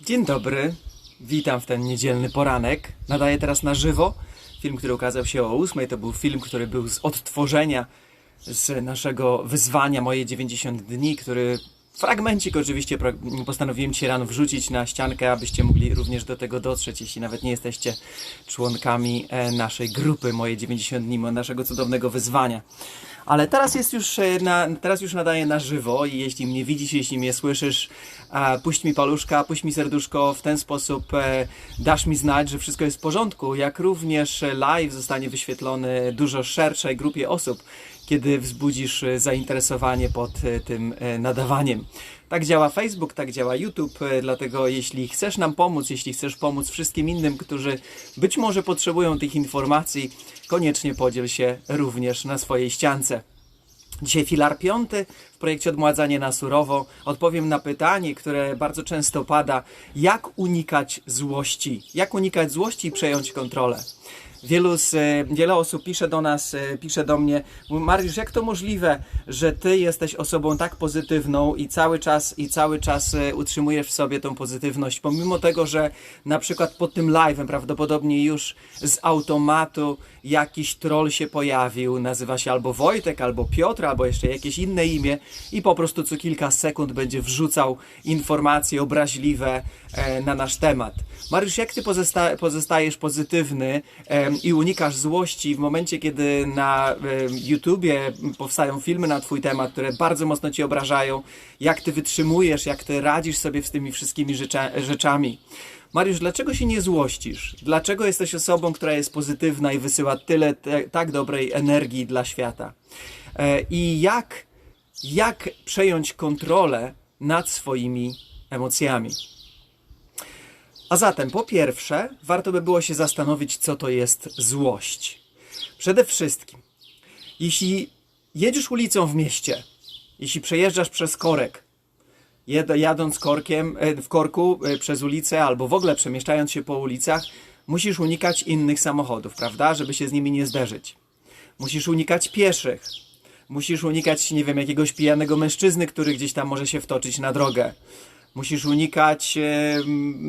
Dzień dobry, witam w ten niedzielny poranek. Nadaję teraz na żywo. Film, który ukazał się o 8, to był film, który był z odtworzenia z naszego wyzwania Moje 90 dni, który fragmencik oczywiście postanowiłem dzisiaj rano wrzucić na ściankę, abyście mogli również do tego dotrzeć, jeśli nawet nie jesteście członkami e, naszej grupy Moje 90 dni, naszego cudownego wyzwania. Ale teraz jest już, e, na, teraz już nadaję na żywo i jeśli mnie widzisz, jeśli mnie słyszysz, puść mi paluszka, puść mi serduszko, w ten sposób e, dasz mi znać, że wszystko jest w porządku, jak również live zostanie wyświetlony dużo szerszej grupie osób, kiedy wzbudzisz e, zainteresowanie pod tym nadawaniem. Tak działa Facebook, tak działa YouTube, dlatego jeśli chcesz nam pomóc, jeśli chcesz pomóc wszystkim innym, którzy być może potrzebują tych informacji, koniecznie podziel się również na swojej ściance. Dzisiaj filar piąty w projekcie Odmładzanie na surowo. Odpowiem na pytanie, które bardzo często pada: jak unikać złości? Jak unikać złości i przejąć kontrolę? Wielu z, e, wiele osób pisze do nas, e, pisze do mnie, Mariusz, jak to możliwe, że ty jesteś osobą tak pozytywną i cały czas, i cały czas e, utrzymujesz w sobie tą pozytywność, pomimo tego, że na przykład pod tym live'em prawdopodobnie już z automatu jakiś troll się pojawił, nazywa się albo Wojtek, albo Piotr, albo jeszcze jakieś inne imię i po prostu co kilka sekund będzie wrzucał informacje obraźliwe e, na nasz temat. Mariusz, jak ty pozosta- pozostajesz pozytywny em, i unikasz złości w momencie, kiedy na YouTubie powstają filmy na twój temat, które bardzo mocno cię obrażają? Jak ty wytrzymujesz, jak ty radzisz sobie z tymi wszystkimi rzecza- rzeczami? Mariusz, dlaczego się nie złościsz? Dlaczego jesteś osobą, która jest pozytywna i wysyła tyle te, tak dobrej energii dla świata? E, I jak, jak przejąć kontrolę nad swoimi emocjami? A zatem, po pierwsze, warto by było się zastanowić, co to jest złość. Przede wszystkim, jeśli jedziesz ulicą w mieście, jeśli przejeżdżasz przez korek, jadąc korkiem, e, w korku e, przez ulicę albo w ogóle przemieszczając się po ulicach, musisz unikać innych samochodów, prawda, żeby się z nimi nie zderzyć. Musisz unikać pieszych. Musisz unikać, nie wiem, jakiegoś pijanego mężczyzny, który gdzieś tam może się wtoczyć na drogę. Musisz unikać,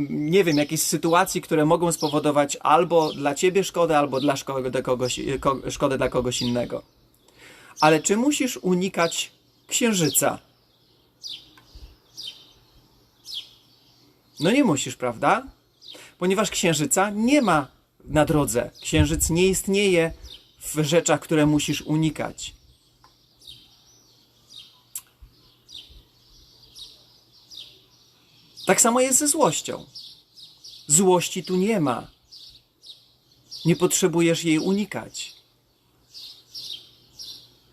nie wiem, jakichś sytuacji, które mogą spowodować albo dla ciebie szkodę, albo dla kogoś, e, ko, szkodę dla kogoś innego. Ale czy musisz unikać księżyca? No nie musisz, prawda? Ponieważ księżyca nie ma na drodze. Księżyc nie istnieje w rzeczach, które musisz unikać. Tak samo jest ze złością. Złości tu nie ma. Nie potrzebujesz jej unikać.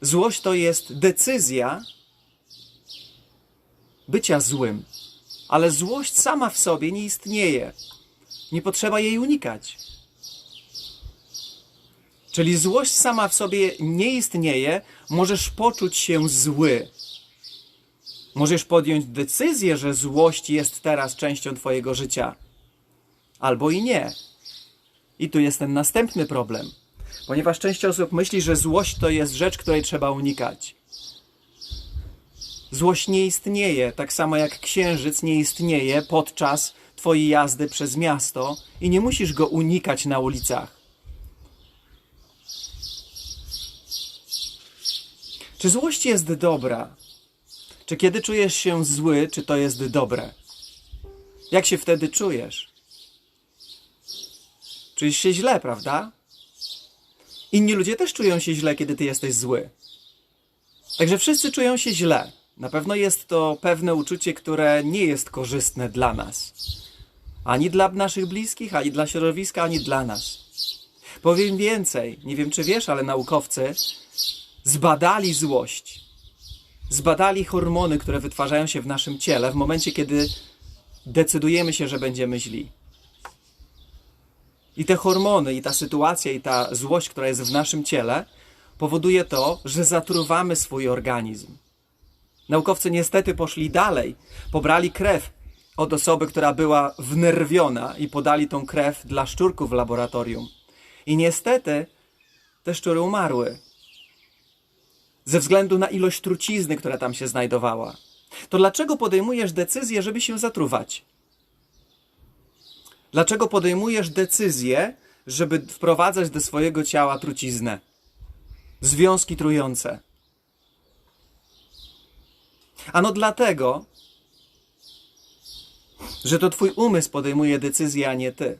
Złość to jest decyzja bycia złym, ale złość sama w sobie nie istnieje. Nie potrzeba jej unikać. Czyli złość sama w sobie nie istnieje, możesz poczuć się zły. Możesz podjąć decyzję, że złość jest teraz częścią Twojego życia. Albo i nie. I tu jest ten następny problem. Ponieważ część osób myśli, że złość to jest rzecz, której trzeba unikać. Złość nie istnieje, tak samo jak księżyc nie istnieje podczas Twojej jazdy przez miasto i nie musisz go unikać na ulicach. Czy złość jest dobra? Czy kiedy czujesz się zły, czy to jest dobre? Jak się wtedy czujesz? Czujesz się źle, prawda? Inni ludzie też czują się źle, kiedy ty jesteś zły. Także wszyscy czują się źle. Na pewno jest to pewne uczucie, które nie jest korzystne dla nas. Ani dla naszych bliskich, ani dla środowiska, ani dla nas. Powiem więcej, nie wiem czy wiesz, ale naukowcy zbadali złość. Zbadali hormony, które wytwarzają się w naszym ciele w momencie, kiedy decydujemy się, że będziemy źli. I te hormony, i ta sytuacja, i ta złość, która jest w naszym ciele, powoduje to, że zatruwamy swój organizm. Naukowcy niestety poszli dalej. Pobrali krew od osoby, która była wnerwiona i podali tą krew dla szczurków w laboratorium. I niestety te szczury umarły. Ze względu na ilość trucizny, która tam się znajdowała. To dlaczego podejmujesz decyzję, żeby się zatruwać? Dlaczego podejmujesz decyzję, żeby wprowadzać do swojego ciała truciznę? Związki trujące. Ano dlatego, że to twój umysł podejmuje decyzję, a nie ty.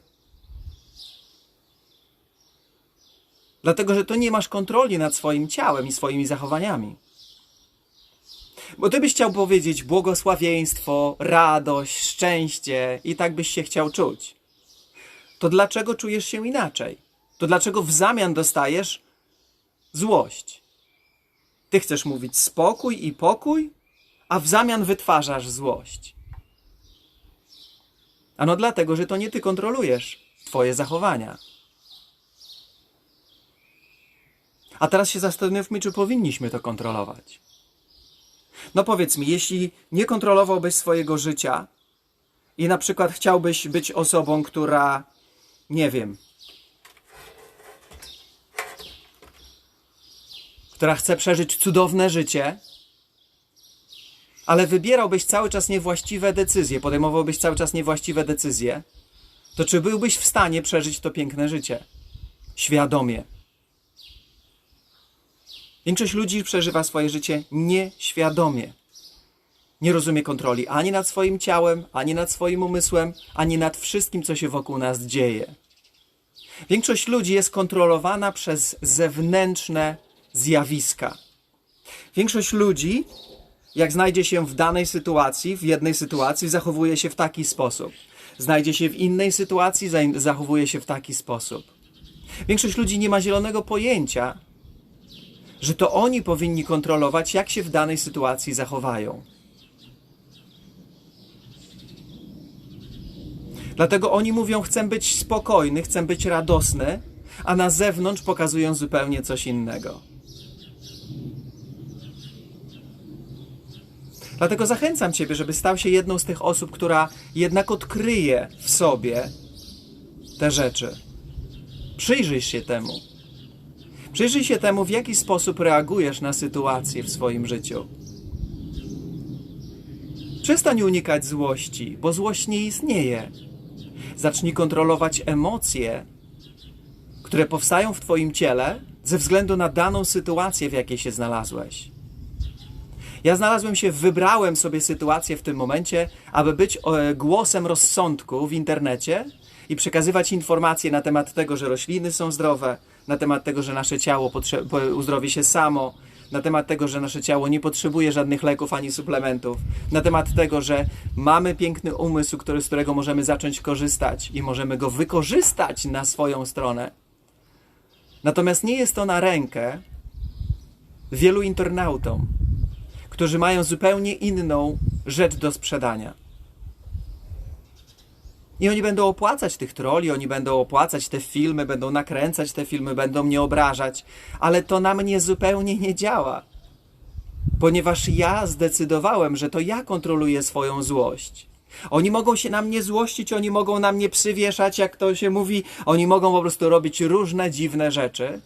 Dlatego, że to nie masz kontroli nad swoim ciałem i swoimi zachowaniami. Bo ty byś chciał powiedzieć błogosławieństwo, radość, szczęście i tak byś się chciał czuć. To dlaczego czujesz się inaczej? To dlaczego w zamian dostajesz złość? Ty chcesz mówić spokój i pokój, a w zamian wytwarzasz złość. Ano dlatego, że to nie ty kontrolujesz twoje zachowania. A teraz się zastanówmy, czy powinniśmy to kontrolować. No powiedz mi, jeśli nie kontrolowałbyś swojego życia i na przykład chciałbyś być osobą, która, nie wiem, która chce przeżyć cudowne życie, ale wybierałbyś cały czas niewłaściwe decyzje, podejmowałbyś cały czas niewłaściwe decyzje, to czy byłbyś w stanie przeżyć to piękne życie? Świadomie. Większość ludzi przeżywa swoje życie nieświadomie. Nie rozumie kontroli ani nad swoim ciałem, ani nad swoim umysłem, ani nad wszystkim, co się wokół nas dzieje. Większość ludzi jest kontrolowana przez zewnętrzne zjawiska. Większość ludzi, jak znajdzie się w danej sytuacji, w jednej sytuacji, zachowuje się w taki sposób. Znajdzie się w innej sytuacji, zachowuje się w taki sposób. Większość ludzi nie ma zielonego pojęcia, że to oni powinni kontrolować, jak się w danej sytuacji zachowają. Dlatego oni mówią: Chcę być spokojny, chcę być radosny, a na zewnątrz pokazują zupełnie coś innego. Dlatego zachęcam Ciebie, żeby stał się jedną z tych osób, która jednak odkryje w sobie te rzeczy. Przyjrzyj się temu. Przyjrzyj się temu, w jaki sposób reagujesz na sytuacje w swoim życiu. Przestań unikać złości, bo złość nie istnieje. Zacznij kontrolować emocje, które powstają w Twoim ciele ze względu na daną sytuację, w jakiej się znalazłeś. Ja znalazłem się, wybrałem sobie sytuację w tym momencie, aby być e, głosem rozsądku w internecie i przekazywać informacje na temat tego, że rośliny są zdrowe, na temat tego, że nasze ciało uzdrowi się samo, na temat tego, że nasze ciało nie potrzebuje żadnych leków ani suplementów, na temat tego, że mamy piękny umysł, który, z którego możemy zacząć korzystać i możemy go wykorzystać na swoją stronę. Natomiast nie jest to na rękę wielu internautom, którzy mają zupełnie inną rzecz do sprzedania. I oni będą opłacać tych troli, oni będą opłacać te filmy, będą nakręcać te filmy, będą mnie obrażać, ale to na mnie zupełnie nie działa. Ponieważ ja zdecydowałem, że to ja kontroluję swoją złość. Oni mogą się na mnie złościć, oni mogą na mnie przywieszać, jak to się mówi, oni mogą po prostu robić różne dziwne rzeczy,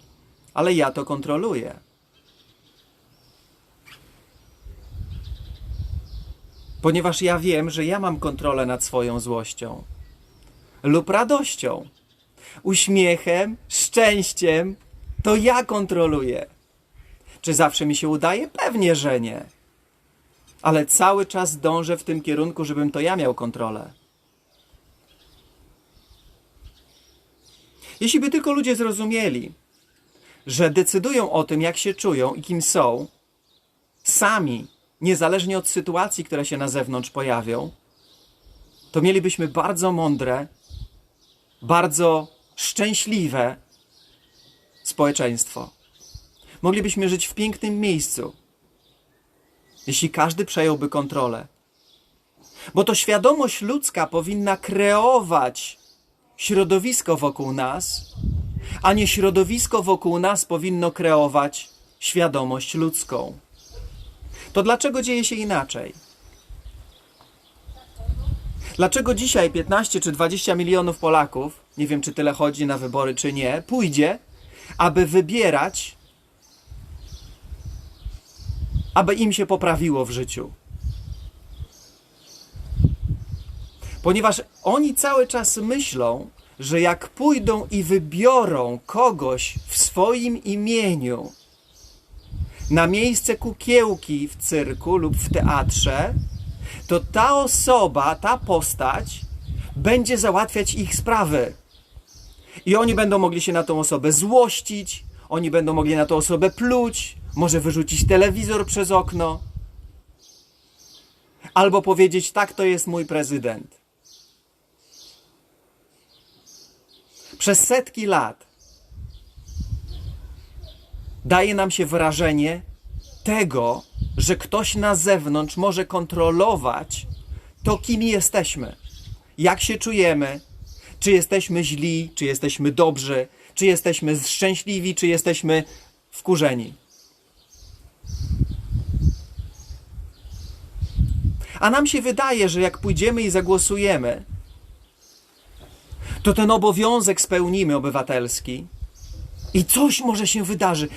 ale ja to kontroluję. Ponieważ ja wiem, że ja mam kontrolę nad swoją złością lub radością, uśmiechem, szczęściem, to ja kontroluję. Czy zawsze mi się udaje? Pewnie, że nie. Ale cały czas dążę w tym kierunku, żebym to ja miał kontrolę. Jeśli by tylko ludzie zrozumieli, że decydują o tym, jak się czują i kim są, sami, niezależnie od sytuacji, które się na zewnątrz pojawią, to mielibyśmy bardzo mądre bardzo szczęśliwe społeczeństwo. Moglibyśmy żyć w pięknym miejscu, jeśli każdy przejąłby kontrolę. Bo to świadomość ludzka powinna kreować środowisko wokół nas, a nie środowisko wokół nas powinno kreować świadomość ludzką. To dlaczego dzieje się inaczej? Dlaczego dzisiaj 15 czy 20 milionów Polaków, nie wiem czy tyle chodzi na wybory czy nie, pójdzie, aby wybierać, aby im się poprawiło w życiu? Ponieważ oni cały czas myślą, że jak pójdą i wybiorą kogoś w swoim imieniu na miejsce kukiełki w cyrku lub w teatrze, to ta osoba, ta postać będzie załatwiać ich sprawy. I oni będą mogli się na tą osobę złościć, oni będą mogli na tą osobę pluć, może wyrzucić telewizor przez okno, albo powiedzieć: Tak, to jest mój prezydent. Przez setki lat daje nam się wrażenie tego, że ktoś na zewnątrz może kontrolować to, kim jesteśmy, jak się czujemy, czy jesteśmy źli, czy jesteśmy dobrzy, czy jesteśmy szczęśliwi, czy jesteśmy wkurzeni. A nam się wydaje, że jak pójdziemy i zagłosujemy, to ten obowiązek spełnimy obywatelski i coś może się wydarzy.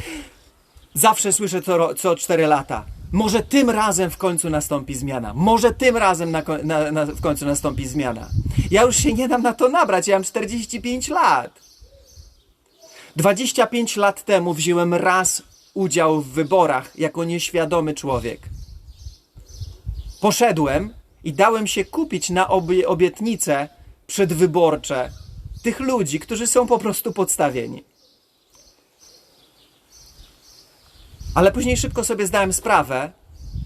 Zawsze słyszę co, co 4 lata. Może tym razem w końcu nastąpi zmiana. Może tym razem na, na, na, w końcu nastąpi zmiana. Ja już się nie dam na to nabrać. Ja mam 45 lat. 25 lat temu wziąłem raz udział w wyborach jako nieświadomy człowiek. Poszedłem i dałem się kupić na obie, obietnice przedwyborcze tych ludzi, którzy są po prostu podstawieni. Ale później szybko sobie zdałem sprawę,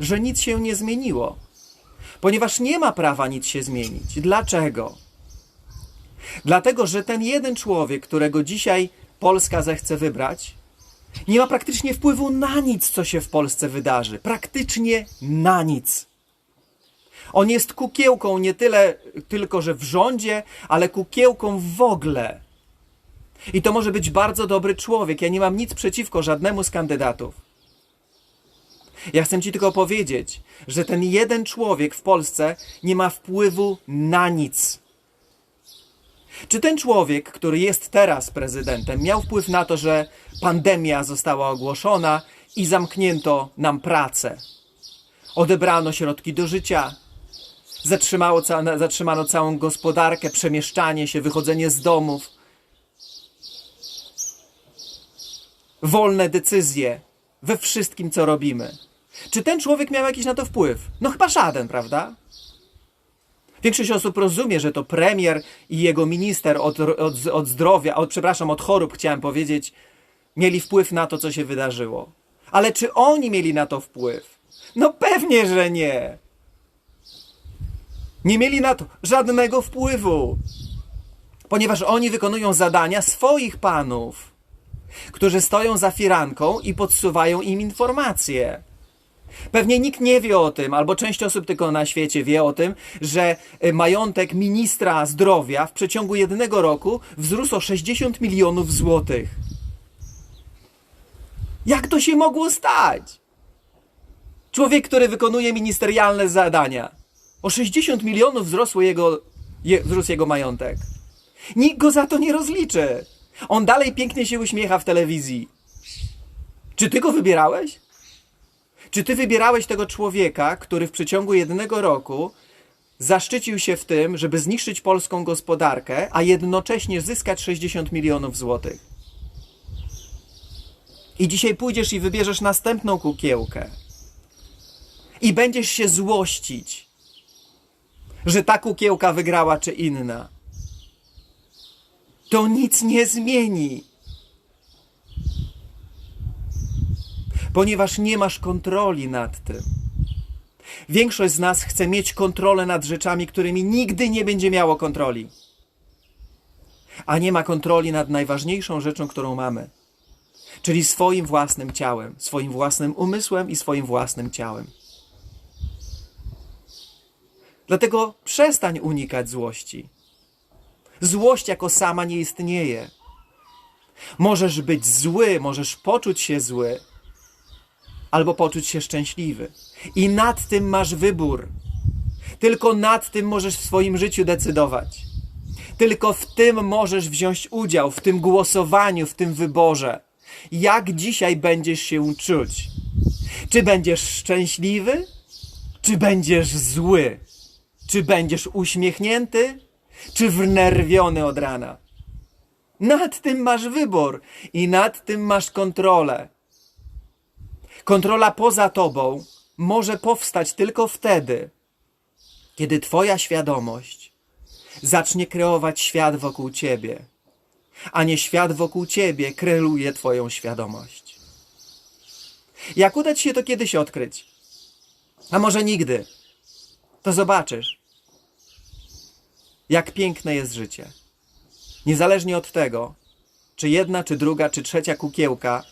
że nic się nie zmieniło, ponieważ nie ma prawa nic się zmienić. Dlaczego? Dlatego, że ten jeden człowiek, którego dzisiaj Polska zechce wybrać, nie ma praktycznie wpływu na nic, co się w Polsce wydarzy. Praktycznie na nic. On jest kukiełką nie tyle tylko, że w rządzie, ale kukiełką w ogóle. I to może być bardzo dobry człowiek. Ja nie mam nic przeciwko żadnemu z kandydatów. Ja chcę Ci tylko powiedzieć, że ten jeden człowiek w Polsce nie ma wpływu na nic. Czy ten człowiek, który jest teraz prezydentem, miał wpływ na to, że pandemia została ogłoszona i zamknięto nam pracę? Odebrano środki do życia, zatrzymało zatrzymano całą gospodarkę, przemieszczanie się, wychodzenie z domów, wolne decyzje we wszystkim, co robimy. Czy ten człowiek miał jakiś na to wpływ? No chyba żaden, prawda? Większość osób rozumie, że to premier i jego minister od, od, od zdrowia, od, przepraszam, od chorób, chciałem powiedzieć, mieli wpływ na to, co się wydarzyło. Ale czy oni mieli na to wpływ? No pewnie, że nie. Nie mieli na to żadnego wpływu, ponieważ oni wykonują zadania swoich panów, którzy stoją za firanką i podsuwają im informacje. Pewnie nikt nie wie o tym, albo część osób tylko na świecie wie o tym, że y, majątek ministra zdrowia w przeciągu jednego roku wzrósł o 60 milionów złotych. Jak to się mogło stać? Człowiek, który wykonuje ministerialne zadania. O 60 milionów wzrosło jego, je, wzrósł jego majątek. Nikt go za to nie rozliczy. On dalej pięknie się uśmiecha w telewizji. Czy ty go wybierałeś? Czy ty wybierałeś tego człowieka, który w przeciągu jednego roku zaszczycił się w tym, żeby zniszczyć polską gospodarkę, a jednocześnie zyskać 60 milionów złotych? I dzisiaj pójdziesz i wybierzesz następną kukiełkę. I będziesz się złościć, że ta kukiełka wygrała czy inna. To nic nie zmieni. Ponieważ nie masz kontroli nad tym. Większość z nas chce mieć kontrolę nad rzeczami, którymi nigdy nie będzie miało kontroli. A nie ma kontroli nad najważniejszą rzeczą, którą mamy, czyli swoim własnym ciałem, swoim własnym umysłem i swoim własnym ciałem. Dlatego przestań unikać złości. Złość jako sama nie istnieje. Możesz być zły, możesz poczuć się zły, albo poczuć się szczęśliwy. I nad tym masz wybór. Tylko nad tym możesz w swoim życiu decydować. Tylko w tym możesz wziąć udział, w tym głosowaniu, w tym wyborze. Jak dzisiaj będziesz się czuć? Czy będziesz szczęśliwy, czy będziesz zły? Czy będziesz uśmiechnięty, czy wnerwiony od rana? Nad tym masz wybór i nad tym masz kontrolę. Kontrola poza tobą może powstać tylko wtedy, kiedy Twoja świadomość zacznie kreować świat wokół Ciebie, a nie świat wokół Ciebie kreuje Twoją świadomość. Jak uda Ci się to kiedyś odkryć, a może nigdy, to zobaczysz, jak piękne jest życie. Niezależnie od tego, czy jedna, czy druga, czy trzecia kukiełka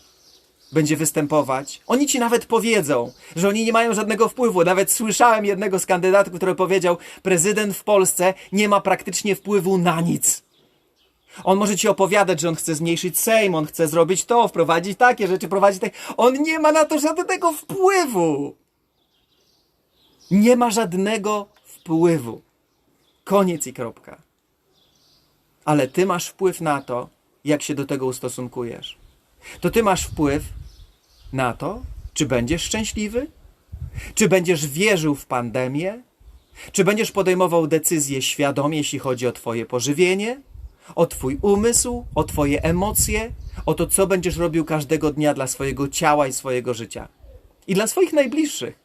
będzie występować. Oni ci nawet powiedzą, że oni nie mają żadnego wpływu. Nawet słyszałem jednego z kandydatów, który powiedział: Prezydent w Polsce nie ma praktycznie wpływu na nic. On może ci opowiadać, że on chce zmniejszyć Sejm, on chce zrobić to, wprowadzić takie rzeczy, prowadzić tak. On nie ma na to żadnego wpływu. Nie ma żadnego wpływu. Koniec i kropka. Ale ty masz wpływ na to, jak się do tego ustosunkujesz to ty masz wpływ na to, czy będziesz szczęśliwy, czy będziesz wierzył w pandemię, czy będziesz podejmował decyzje świadomie, jeśli chodzi o Twoje pożywienie, o Twój umysł, o Twoje emocje, o to, co będziesz robił każdego dnia dla swojego ciała i swojego życia. I dla swoich najbliższych,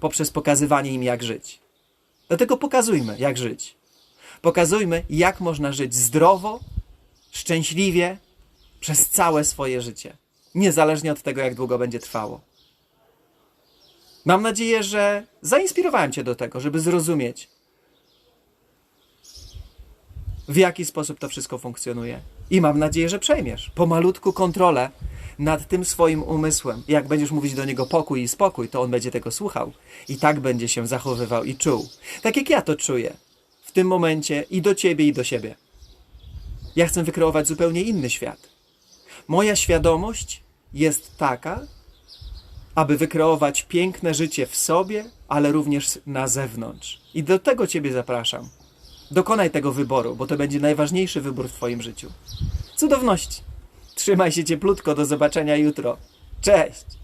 poprzez pokazywanie im, jak żyć. Dlatego pokazujmy, jak żyć. Pokazujmy, jak można żyć zdrowo, szczęśliwie, przez całe swoje życie, niezależnie od tego, jak długo będzie trwało. Mam nadzieję, że zainspirowałem Cię do tego, żeby zrozumieć, w jaki sposób to wszystko funkcjonuje. I mam nadzieję, że przejmiesz pomalutku kontrolę nad tym swoim umysłem. Jak będziesz mówić do niego pokój i spokój, to on będzie tego słuchał i tak będzie się zachowywał i czuł. Tak jak ja to czuję w tym momencie i do ciebie, i do siebie. Ja chcę wykreować zupełnie inny świat. Moja świadomość jest taka, aby wykreować piękne życie w sobie, ale również na zewnątrz. I do tego Ciebie zapraszam. Dokonaj tego wyboru, bo to będzie najważniejszy wybór w Twoim życiu. Cudowności. Trzymaj się cieplutko, do zobaczenia jutro. Cześć!